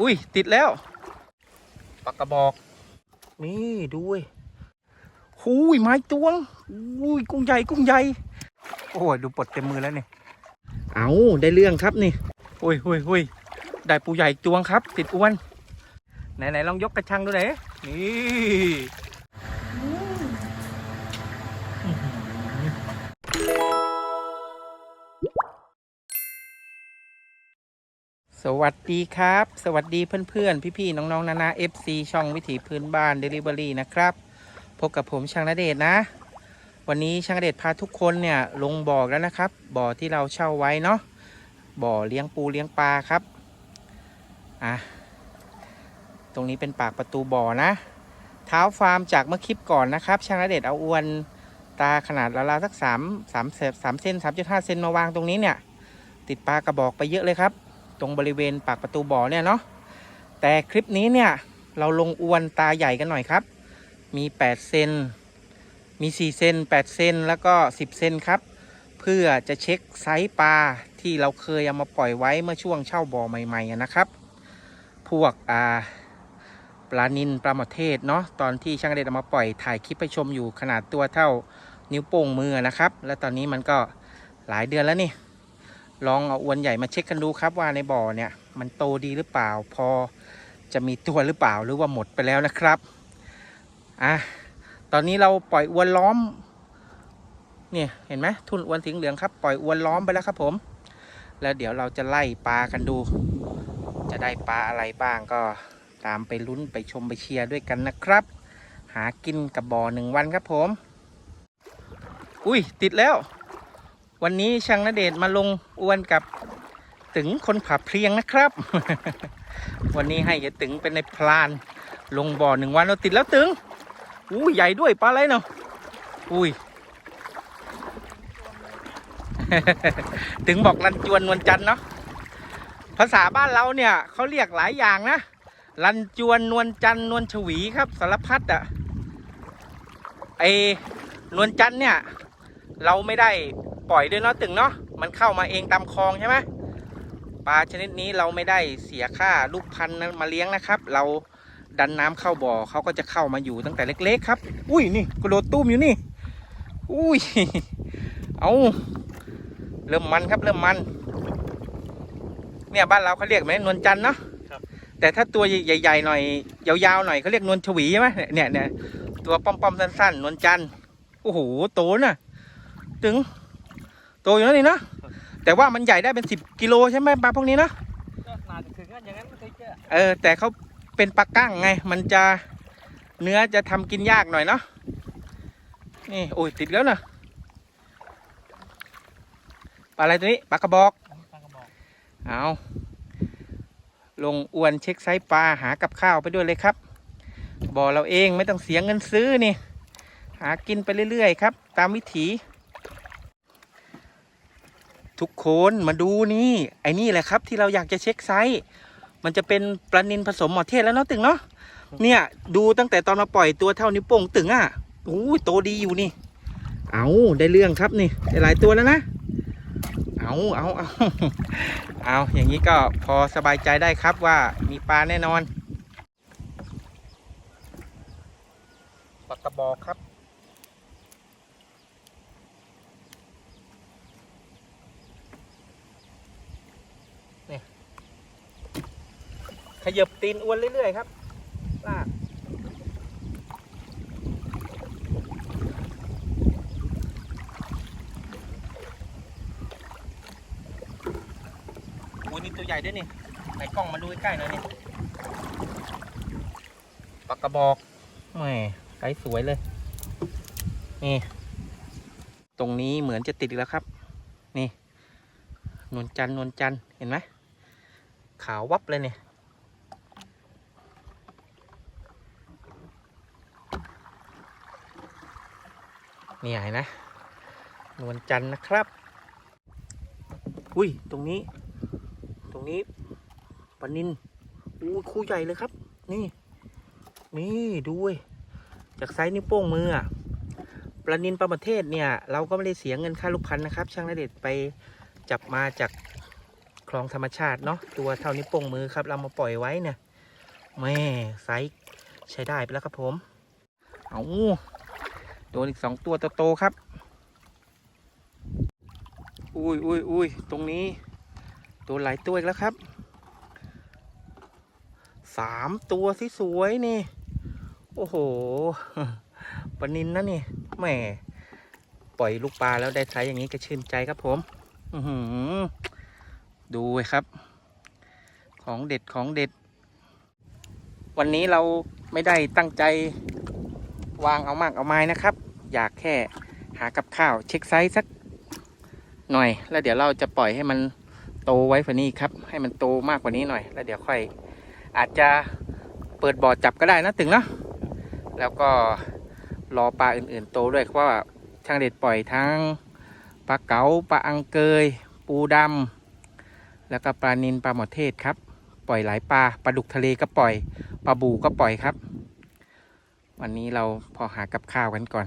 อุ้ย ติดแล้วปากกระบอก นี่ดูเว้ยหูยไม้ตวงอุ้ยกุ้งใหญ่กุ้งใหญ่ โอ้ยดูปลดเต็มมือแล้วเนี่ยเอาได้เรื่องครับนี่โอ้ยโอ้ยโอ้ยได้ปูใหญ่จวงครับ ติดอ้วน ไหนไหนลองยกกระชังดูหน่อยนี่ สวัสดีครับ สวัสดีเพื่อนๆ พี่ๆ น้องๆ นานา FC ช่องวิถีพื้นบ้าน Delivery นะครับ พบกับผมช่างนเดชนะ วันนี้ช่างนเดชพาทุกคนเนี่ยลงบ่อแล้วนะครับ บ่อที่เราเช่าไว้เนาะบ่อเลี้ยงปูเลี้ยงปลาครับอะตรงนี้เป็นปากประตูบ่อนะ เท้าฟาร์มจากเมื่อคลิปก่อนนะครับ ช่างนเดชเอาอวนตาขนาดราวๆสักสามสามเซนสามเซนสามจุดห้าเซนมาวางตรงนี้เนี่ย ติดปลากระบอกไปเยอะเลยครับ ตรงบริเวณปากประตูบ่อเนี่ยเนาะแต่คลิปนี้เนี่ยเราลงอวนตาใหญ่กันหน่อยครับ มี 8 เซน มี 4 เซน 8 เซน แล้วก็ 10 เซนครับ เพื่อจะเช็คไซส์ปลาที่เราเคยเอามาปล่อยไว้เมื่อช่วงเช่าบ่อใหม่ๆนะครับ พวกอ่าปลานินปลาหมอเทศเนาะ ตอนที่ช่างเดชเอามาปล่อยถ่ายคลิปไปชมอยู่ขนาดตัวเท่านิ้วโป้งมือนะครับ แล้วตอนนี้มันก็หลายเดือนแล้วนี่ ลองเอาอวนใหญ่มาเช็คกันดูครับว่าในบ่อเนี่ย มันโตดีหรือเปล่า พอจะมีตัวหรือเปล่าหรือว่าหมดไปแล้วนะครับอะตอนนี้เราปล่อยอวนล้อม เนี่ยเห็นไหมทุ่นอวนสีเหลืองครับ ปล่อยอวนล้อมไปแล้วครับผม แล้วเดี๋ยวเราจะไล่ปลากันดู จะได้ปลาอะไรบ้างก็ตามไปลุ้นไปชมไปเชียร์ด้วยกันนะครับ หากินกับบ่อหนึ่งวันครับผม อุ้ยติดแล้ว วันนี้ช่างนเดชมาลงอวนกับตึงคนผับเพลียงนะครับ วันนี้ให้ยายตึงเป็นในพลาน ลงบ่อหนึ่งวันเราติดแล้วตึงอู้ใหญ่ด้วยปลาอะไรเนาะอุ้ยถึงบอกรันจวนนวลจันทร์เนาะภาษาบ้านเราเนี่ยเขาเรียกหลายอย่างนะรันจวนนวลจันทร์นวลฉวีครับสารพัดอะไอนวลจันทร์เนี่ย เราไม่ได้ ปล่อยด้วยเนาะตึงเนาะมันเข้ามาเองตามคลองใช่ไหมปลาชนิดนี้เราไม่ได้เสียค่าลูกพันธุ์นั้นมาเลี้ยงนะครับ เราดันน้ำเข้าบ่อเขาก็จะเข้ามาอยู่ตั้งแต่เล็ก ๆ ครับ อุ้ยนี่กระโดดตุ้มอยู่นี่ อุ้ย เอาเริ่มมันครับเริ่มมัน เนี่ยบ้านเราเขาเรียกไหมนวลจันทร์เนาะครับแต่ถ้าตัวใหญ่ๆหน่อยยาวๆหน่อยเขาเรียกนวลฉวีใช่ไหมเนี่ยเนี่ยตัวป้อมๆสั้นๆนวลจันทร์โอ้โหโตน่ะ ถึง โตอยู่นะนี่เนาะแต่ว่ามันใหญ่ได้เป็นสิบกิโลใช่ไหมปลาพวกนี้เนาะก็น่าจะถึงกันอย่างนั้นไม่เคยเจอเออ แต่เขาเป็นปลากั้งไง มันจะเนื้อจะทำกินยากหน่อยเนาะนี่โอ้ยติดแล้วนะปลาอะไรตัวนี้ปลากระบอกปลากระบอกเอาลงอวนเช็คไซส์ปลาหากับข้าวไปด้วยเลยครับบ่อเราเองไม่ต้องเสียเงินซื้อนี่ หากินไปเรื่อยๆครับ ตามวิถี ทุกคนมาดูนี่ ไอ้นี่แหละครับที่เราอยากจะเช็คไซส์มันจะเป็นปลานินผสมหมอเทศแล้วเนาะตึงเนาะเนี่ย ดูตั้งแต่ตอนมาปล่อยตัวเท่านิ้วโป้งตึงอะโอ้ยโตดีอยู่นี่ เอาได้เรื่องครับนี่ได้หลายตัวแล้วนะเอาเอาเอาเอาอย่างนี้ก็พอสบายใจได้ครับว่ามีปลาแน่นอนปลากระบอกครับ เนี่ย ขยับตีนอวนเรื่อยๆครับลากอ้ยนี่ตัวใหญ่ด้วยนี่ไหนกล้องมาดูใกล้ๆหน่อยนี่ปากกระบอกแหมไซส์สวยเลย นี่ ตรงนี้เหมือนจะติดอีกแล้วครับ นี่ นวลจันทร์นวลจันทร์เห็นไหมขาววับเลยเนี่ย นี่เห็นนะนวลจันทร์นะครับ อุ้ย ตรงนี้ ตรงนี้ปลานินอู้คู่ใหญ่เลยครับ นี่ นี่ดูเว้ยจากไซส์นิ้วโป้งมืออะปลานินปลาประเทศเนี่ย เราก็ไม่ได้เสียเงินค่าลูกพันธุ์นะครับ ช่างนเดชไปจับมาจากคลองธรรมชาติเนาะตัวเท่านี้วโป้งมือครับ เรามาปล่อยไว้เนี่ยแม่ไซส์ใช้ได้ไปแล้วครับผม เอา โดนอีกสองตัวโตๆครับ อุ้ยอุ้ยอุ้ยตรงนี้โดนหลายตัวอีกแล้วครับสามตัวสิสวยนี่ โอ้โหปนินนะนี่แหมปล่อยลูกปลาแล้วได้ไซส์อย่างนี้ก็ชื่นใจครับผม อือดูครับ ของเด็ดของเด็ด วันนี้เราไม่ได้ตั้งใจวางเอามากเอาไม้นะครับ อยากแค่หากับข้าว เช็คไซส์สักหน่อย แล้วเดี๋ยวเราจะปล่อยให้มันโตไว้กว่านี้ครับ ให้มันโตมากกว่านี้หน่อย แล้วเดี๋ยวค่อย อาจจะเปิดบ่อจับก็ได้นะถึงเนาะแล้วก็รอปลาอื่นๆ โตด้วยเพราะว่าช่างเด็ดปล่อยทั้งปลาเก๋าปลาอังเกย ปูดำแล้วก็ปลานินปลาหมอเทศครับ ปล่อยหลายปลาปลาดุกทะเลก็ปล่อยปลาบูก็ปล่อยครับ วันนี้เราพอหากับข้าวกันก่อน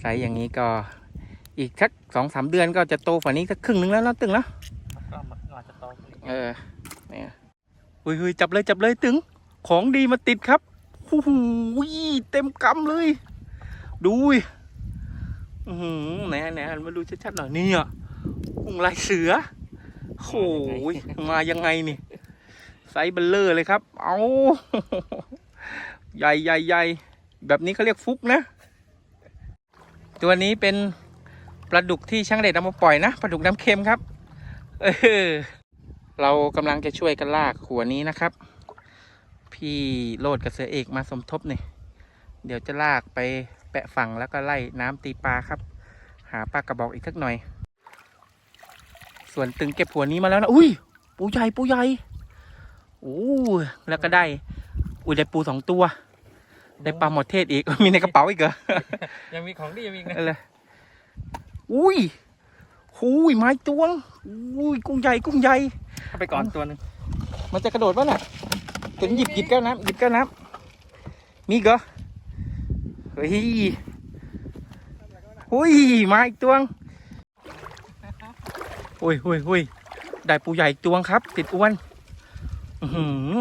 ไซส์อย่างนี้ก็อีกสักสองสามเดือนก็จะโตฝันนี้สักครึ่งหนึ่งแล้วเนาะตึงเนาะก็มันอาจจะโตขึ้นอีกเออเนี่ยหุยหุยจับเลยจับเลยตึง ของดีมาติดครับโอ้โหเต็มกำเลย ดูดิอือหือไหนไหนหันมาดูชัดๆหน่อยนี่อะกุ้งลายเสือโอ้โหมายังไงนี่ไซส์เบลเลอร์เลยครับ เอา ใหญ่ใหญ่ใหญ่แบบนี้เขาเรียกฟุกนะ ตัวนี้เป็นปลาดุกที่ช่างเด็ดเอามาปล่อยนะปลาดุกน้ำเค็มครับเออเรากำลังจะช่วยกันลากขัวนี้นะครับ พี่โลดกับเสือเอกมาสมทบนี่เดี๋ยวจะลากไปแปะฝั่งแล้วก็ไล่น้ำตีปลาครับ หาปลากระบอกอีกสักหน่อย ส่วนตึงเก็บหัวนี้มาแล้วนะอุ้ยปูใหญ่ปูใหญ่โอ้แล้วก็ได้อุ้ยได้ปูสองตัว ได้ปลาหมดเทศอีก มีในกระเป๋าอีกเหรอ ยังมีของดียังมีอีกนะอะไรอุ้ยหูยไม้ตวง อุ้ยกุ้งใหญ่กุ้งใหญ่ เอาไปก่อนตัวหนึงมันจะกระโดดวะน่ะถึงหยิบหยิบแก้วน้ำหยิบแก้วน้ำมีอีกเหรอ เฮ้ยหุยมาอีกตวงหุยหุยหุยได้ปูใหญ่อีกตวงครับ ติดอ้วน อื้อหือ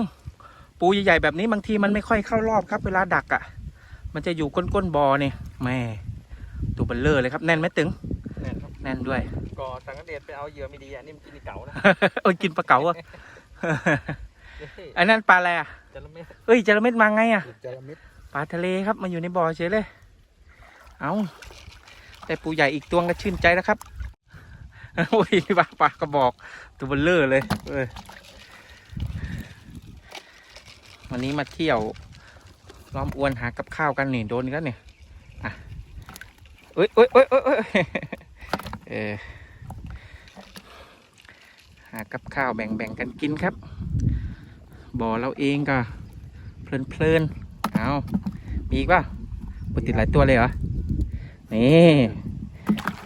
ปูใหญ่ๆแบบนี้บางทีมันไม่ค่อยเข้ารอบครับ เวลาดักอะ่ะ มันจะอยู่ก้นๆบอเนี่ยแม่ตัวเบลเลอร์เลยครับแน่นไหมตึงเนี่ยครับแน่นด้วยก่อสังกเดชไปเอาเหยื่อไม่ดีอะนี่มันกินอีเก๋านะเอ้ยกินปลาเก๋าอะอันนั้นปลาอะไรอะจะละเม็ดเอ้ยจระเม็ดมาไงอะจะละเม็ดปลาทะเลครับมาอยู่ในบ่อเฉยเลย เอาแต่ปูใหญ่อีกตัวก็ชื่นใจแล้วครับโอ้ยปลาปลากระบอกตัวเบลเลอร์เลยเอ้ย วันนี้มาเที่ยวล้อมอวนหากับข้าวกันนี่โดนกันเนี่ยอะเอ้ยเอ้ยเอ้ยเอ้ยเออหากับข้าวแบ่งๆกันกินครับ บ่อเราเองก็เพลินๆเอามีอีกป่ะปติดหลายตัวเลยเหรอ นี่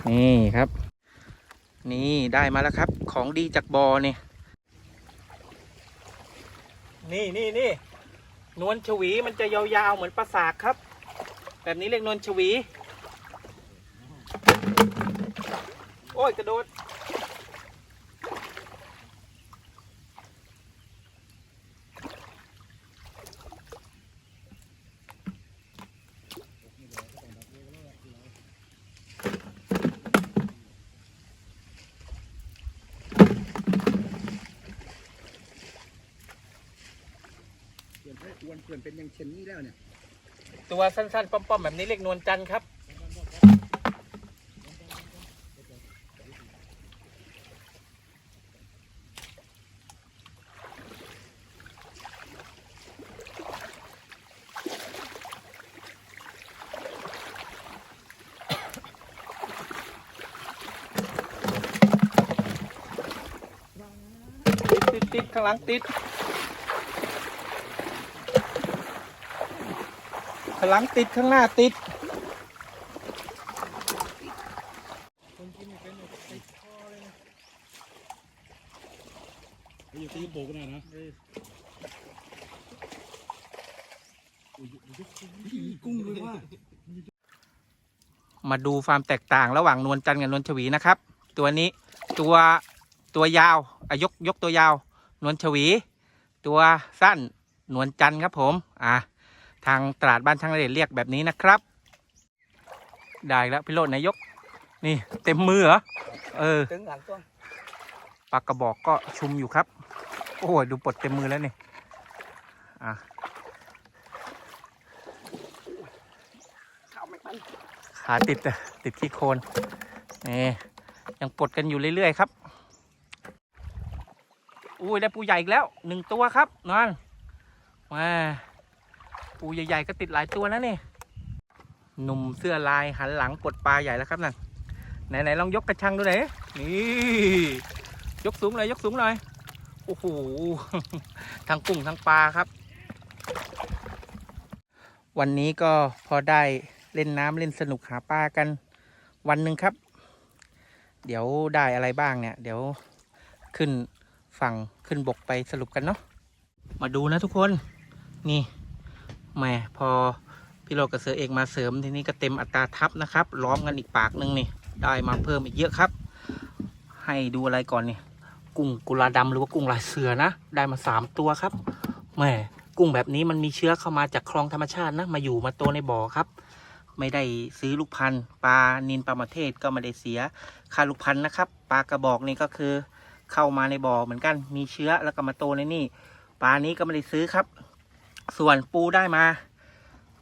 นี่ครับ นี่ได้มาแล้วครับ ของดีจากบอ่อนี่ยนี่นี่นี่ นวลชวีมันจะยาวๆเหมือนปลาสากครับ แบบนี้เรียกนวลชวี โอ้ยกระโดด เปลี่ยนให้ อวนเปลี่ยนเป็นอยังเช่นนี้แล้วเนี่ย ตัวสั้นๆ ป้อมๆ แบบนี้เรียกนวลจันทร์ครับ ติดติดๆข้างหลังติด ข้างหลังติดข้างหน้าติดอยู่ที่โบกนะนะกุ้งเลยว่ามาดูความแตกต่างระหว่างนวลจันทร์กับนวลชวีนะครับ ตัวนี้ตัวตัวยาวอะยกยกตัวยาว นวลชวี ตัวสั้นนวลจันทร์ครับผม อะ ทางตลาดบ้านช่างนเดชเรียกแบบนี้นะครับ ได้แล้วพี่โรดนายก นี่เต็มมือเหรอเออถึงหลังต้นปากกระบอกก็ชุมอยู่ครับ โอ้ยดูปลดเต็มมือแล้วนี่อะเข้าไม่ไปขาติดอะติดที่โคนนี่ยังปลดกันอยู่เรื่อยๆครับอุ้ยได้ปูใหญ่อีกแล้วหนึ่งตัวครับนั่นมา ปูใหญ่ๆก็ติดหลายตัวนะนี่หนุ่มเสื้อลายหันหลังปลดปลาใหญ่แล้วครับนั่นไหนๆลองยกกระชังดูหน่อยนี่ยกสูงเลยยกสูงหน่อยโอ้โหทั้งกุ้งทั้งปลาครับ วันนี้ก็พอได้เล่นน้ำเล่นสนุกหาปลากันวันหนึ่งครับ เดี๋ยวได้อะไรบ้างเนี่ย เดี๋ยวขึ้นฝั่งขึ้นบกไปสรุปกันเนาะมาดูนะทุกคนนี่ แหมพอพี่โรกับเสือเอกมาเสริมทีนี้ก็เต็มอัตราทับนะครับ ล้อมกันอีกปากนึงนี่ ได้มาเพิ่มอีกเยอะครับ ให้ดูอะไรก่อนนี่กุ้งกุลาดำหรือว่ากุ้งลายเสือนะ ได้มาสามตัวครับแหมกุ้งแบบนี้มันมีเชื้อเข้ามาจากคลองธรรมชาตินะ มาอยู่มาโตในบ่อครับ ไม่ได้ซื้อลูกพันธุ์ปลานินปลามาเทศก็ไม่ได้เสียค่าลูกพันธุ์นะครับปลากระบอกนี่ก็คือ เข้ามาในบ่อเหมือนกันมีเชื้อแล้วก็มาโตในนี่ปลานี้ก็ไม่ได้ซื้อครับ ส่วนปูได้มา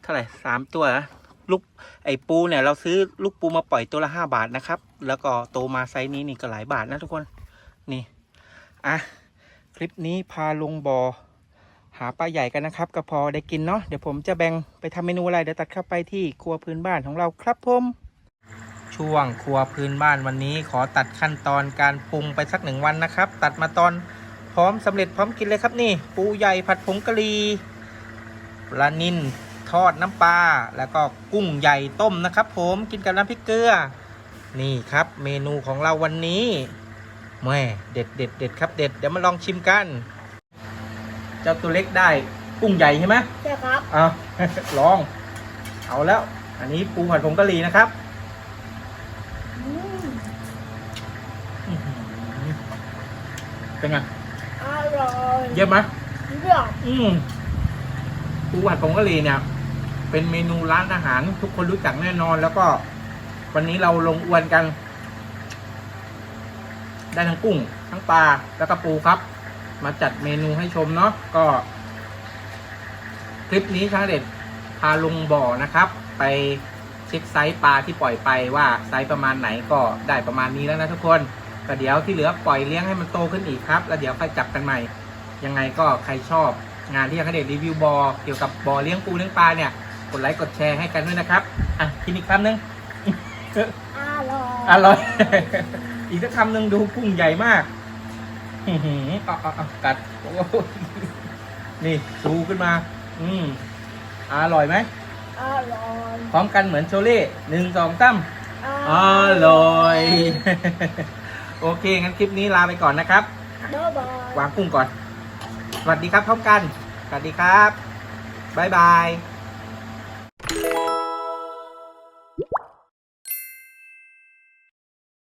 เท่าไหร่สามตัวเหรอลูกไอ้ปูเนี่ยเราซื้อลูกปูมาปล่อยตัวละห้าบาทนะครับ แล้วก็โตมาไซส์นี้นี่ก็หลายบาทนะทุกคนนี่อะคลิปนี้พาลงบ่อหาปลาใหญ่กันนะครับ ก็พอได้กินเนาะเดี๋ยวผมจะแบ่งไปทำเมนูอะไรเดี๋ยวตัดเข้าไปที่ครัวพื้นบ้านของเราครับผมช่วงครัวพื้นบ้านวันนี้ขอตัดขั้นตอนการปรุงไปสักหนึ่งวันนะครับ ตัดมาตอนพร้อมสำเร็จพร้อมกินเลยครับนี่ ปูใหญ่ผัดผงกะหรี่ ปลานินทอดน้ำปลาแล้วก็กุ้งใหญ่ต้มนะครับ ผมกินกับน้ำพริกเกลือ นี่ครับ เมนูของเราวันนี้แม่เด็ดเด็ดเด็ดครับเด็ดเดี๋ยวมาลองชิมกัน เจ้าตัวเล็กได้กุ้งใหญ่ใช่ไหมใช่ครับเอาลอง เอาแล้ว อันนี้ปูผัดผงกะหรี่นะครับอืมอื้อหือเป็นไงอร่อยเยี่ยมไหมเยี่ยมอืม ปูผัดผงกะหรี่เนี่ย เป็นเมนูร้านอาหาร ทุกคนรู้จักแน่นอน แล้วก็ วันนี้เราลงอวนกัน ได้ทั้งกุ้ง ทั้งปลาแล้วก็ปูครับ มาจัดเมนูให้ชมเนาะก็ คลิปนี้ช่างเด็ดพาลงบ่อนะครับ ไปเช็คไซส์ปลาที่ปล่อยไปว่าไซส์ประมาณไหนก็ได้ประมาณนี้แล้วนะทุกคนก็เดี๋ยวที่เหลือปล่อยเลี้ยงให้มันโตขึ้นอีกครับ แล้วเดี๋ยวค่อยจับกันใหม่ ยังไงก็ใครชอบ งานที่ช่างเด็ดรีวิวบอ่อเกี่ยวกับบ่อเลี้ยงปูเลี้ยงปลาเนี่ยกดไลค์กดแชร์ให้กันด้วยนะครับอะกินอีกคำหนึ่งอร่อยอร่อย อีกสักคำหนึ่งดูกุ้งใหญ่มากอื้อหือเอาเอาเอากัดโอ้โหนี่ดูขึ้นมา อืมอร่อยไหมอร่อยพร้อมกันเหมือนโชเล่หนึ่งสองสามออร่อย โอเคงั้นคลิปนี้ลาไปก่อนนะครับ บ๊ายบายวางกุ้งก่อน สวัสดีครับพร้อมกัน สวัสดีครับ บ๊ายบาย